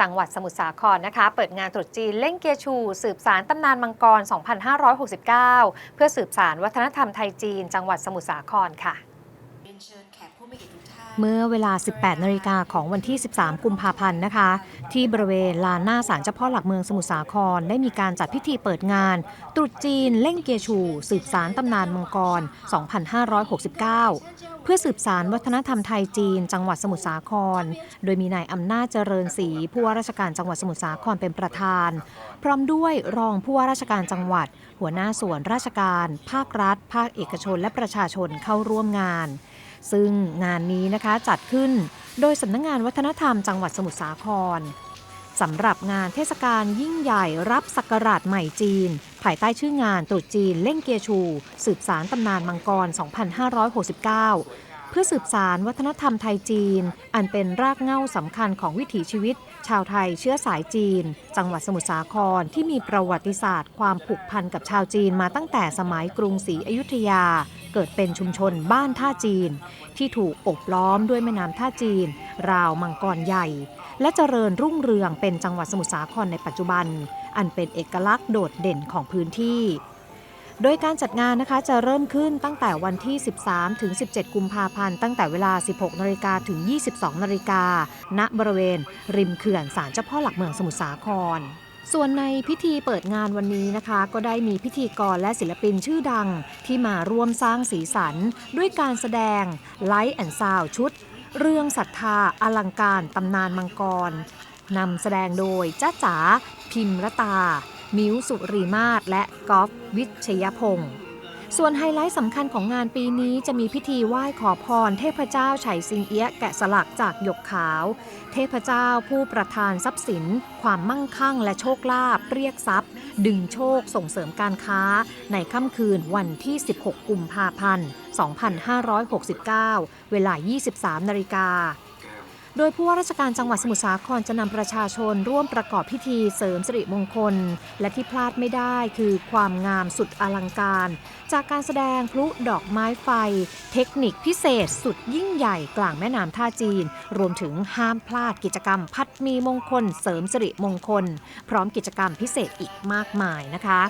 จังหวัดสมุทรสาครนะคะ เปิดงานตรุษจีนเล่งเกียชู สืบสารตำนานมังกร 2569 เพื่อสืบสารวัฒนธรรมไทยจีน จังหวัดสมุทรสาครค่ะ เมื่อเวลา 18 นาฬิกาของวันที่ 13 กุมภาพันธ์นะคะ ที่บริเวณลานหน้าศาลเจ้าพ่อหลักเมืองสมุทรสาคร ได้มีการจัดพิธีเปิดงาน ตรุษจีนเล่งเกียชู สืบสารตำนานมังกร 2569 เพื่อสืบสารวัฒนธรรมไทยจีน จังหวัดสมุทรสาคร โดยมีนายอำนาจเจริญศรีผู้ว่าราชการจังหวัดสมุทรสาครเป็นประธาน พร้อมด้วยรองผู้ว่าราชการจังหวัด หัวหน้าส่วนราชการ ภาครัฐ ภาคเอกชน และประชาชนเข้าร่วมงาน ซึ่งงานนี้นะคะจัดขึ้นโดยสำนักงงานวัฒนธรรมจังหวัดสมุทรสาครสำหรับงานเทศกาลยิ่งใหญ่รับศักราชใหม่จีน ภายใต้ชื่องานตรุษจีนเล่งเกียชู สืบสารตำนานมังกร 2569 เพื่อสืบสารวัฒนธรรมไทยจีน อันเป็นรากเหง้าสำคัญของวิถีชีวิต ชาวไทยเชื้อสายจีน จังหวัดสมุทรสาครที่มีประวัติศาสตร์ ความผูกพันกับชาวจีนมาตั้งแต่สมัยกรุงศรีอยุธยา เกิดเป็นชุมชนบ้านท่าจีน ที่ถูกอบล้อมด้วยแม่น้ำท่าจีน ราวมังกรใหญ่ และเจริญรุ่งเรืองเป็นจังหวัดสมุทรสาครในปัจจุบัน อันเป็นเอกลักษณ์โดดเด่นของพื้นที่โดยการจัดงานนะคะจะเริ่มขึ้นตั้งแต่วันที่ 13 ถึง 17 กุมภาพันธ์ ตั้งแต่เวลา 16 นาฬิกาถึง 22 นาฬิกา ณ บริเวณ ริมเขื่อนศาลเจ้าพ่อหลักเมืองสมุทรสาคร ส่วนในพิธีเปิดงานวันนี้นะคะ ก็ได้มีพิธีกรและศิลปินชื่อดัง ที่มาร่วมสร้างสีสัน ด้วยการแสดงไลท์แอนด์ซาวชุด เรื่องศรัทธาอลังการตำนานมังกรนำแสดงโดยจ้าจ๋าพิมรตา มิวสุรีมาศและกอฟวิชยพงศ์ ส่วนไฮไลท์สำคัญของงานปีนี้จะมีพิธีไหว้ขอพร เทพเจ้าไฉซิงเอียะแกะสลักจากหยกขาว เทพเจ้าผู้ประทานทรัพย์สิน ความมั่งคั่งและโชคลาภเรียกทรัพย์ ดึงโชคส่งเสริมการค้า ในค่ำคืนวันที่ 16 กุมภาพันธ์ 2569 เวลา 23นาฬิกา โดยผู้ว่าราชการจังหวัดสมุทรสาครจะนำประชาชนร่วมประกอบพิธีเสริมสิริมงคล และที่พลาดไม่ได้คือความงามสุดอลังการ จากการแสดงพลุดอกไม้ไฟ เทคนิคพิเศษสุดยิ่งใหญ่กลางแม่น้ำท่าจีน รวมถึงห้ามพลาดกิจกรรมพัดมีมงคล เสริมสิริมงคล พร้อมกิจกรรมพิเศษอีกมากมายนะคะ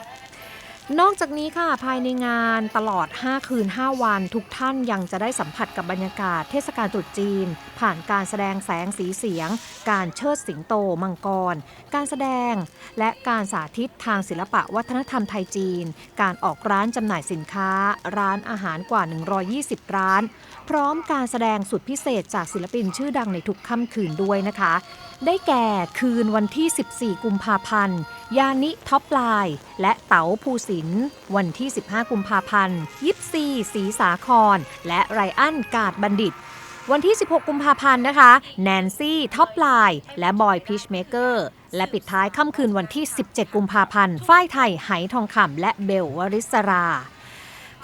นอกจากนี้ค่ะภายในงานตลอด 5 คืน 5 วัน ทุกท่านยังจะได้สัมผัสกับบรรยากาศเทศกาลตรุษจีน ผ่านการแสดงแสงสีเสียง การเชิดสิงโต มังกร การแสดง และการสาธิตทางศิลปะวัฒนธรรมไทยจีน การออกร้านจำหน่ายสินค้า ร้านอาหารกว่า 120 ร้าน พร้อมการแสดงสุดพิเศษจากศิลปินชื่อดังในทุกค่ำคืนด้วยนะคะ ได้แก่คืนวันที่ 14 กุมภาพันธ์ ยานิท็อปไลน์และเต๋าภูสิน วันที่ 15 กุมภาพันธ์ ยิปซีสีสาคร และไรอันกาดบัณฑิต วันที่ 16 กุมภาพันธ์นะคะ แนนซี่ท็อปไลน์และบอยพิชเมเกอร์ และปิดท้ายค่ำคืนวันที่ 17 กุมภาพันธ์ ฝ้ายไทยไหทองคำและเบลวริศรา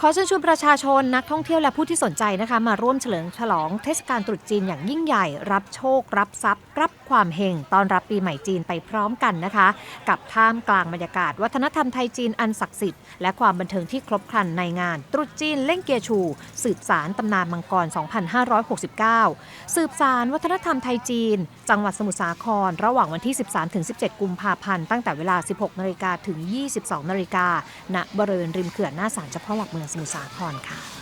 ขอเชิญชวนประชาชนนักท่องเที่ยวและผู้ที่สนใจนะคะ มาร่วมเฉลิมฉลองเทศกาลตรุษจีนอย่างยิ่งใหญ่ รับโชค รับทรัพย์ รับความเฮงตอนรับปีใหม่จีนไปพร้อมกันนะคะ กับท่ามกลางบรรยากาศ วัฒนธรรมไทยจีนอันศักดิ์สิทธิ์และความบันเทิงที่ครบครันในงาน ตรุษจีนเล่งเกียชู สืบสารตำนานมังกร 2569 สืบสารวัฒนธรรมไทยจีน จังหวัดสมุทรสาคร ระหว่างวันที่ 13-17 กุมภาพันธ์ตั้งแต่เวลา 16นาฬิกาถึง 22นาฬิกาณบริเวณริมเขื่อนหน้าศาลเจ้าพ่อหลักเมืองสมุทรสาครค่ะ